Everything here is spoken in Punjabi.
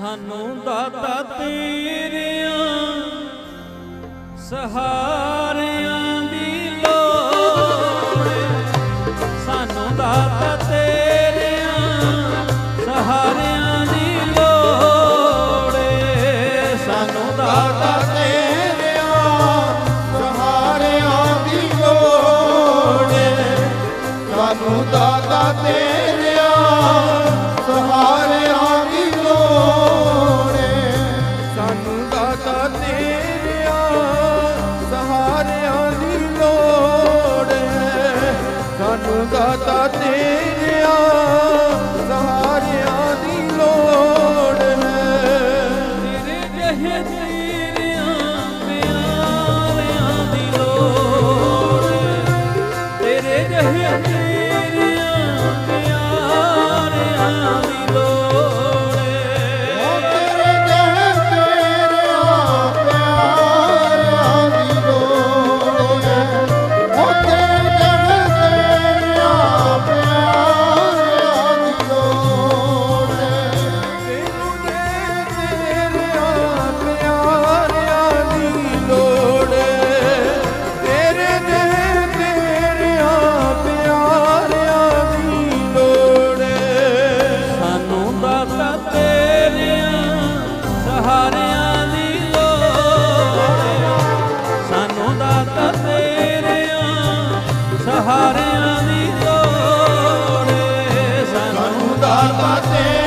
ਸਾਨੂੰ ਦਾਤਾ ਤੇਰਿਆਂ, ਸਹਾਰਿਆਂ ਦੀ ਲੋੜ ਸਾਨੂੰ ਦਾਤਾ ਤੇਰਿਆਂ, ਸਹਾਰਿਆਂ ਦੀ ਲੋੜ ਸਾਨੂੰ ਦਾਤਾ ਤੇਰਿਆ, ਸਹਾਰਿਆਂ ਦੀ ਲੋੜ ਸਾਨੂੰ ਦਾਤਾ ਤੇਰਿਆ ਸਾਰਿਆਂ ਦੀ ਲੋੜ ਸਾਨੂੰ ਦਾਤਾ ਤੇ ਸਹਾਰਿਆਂ ਸਾਨੂੰ ਦਾਤਾ ਤੇਰੇ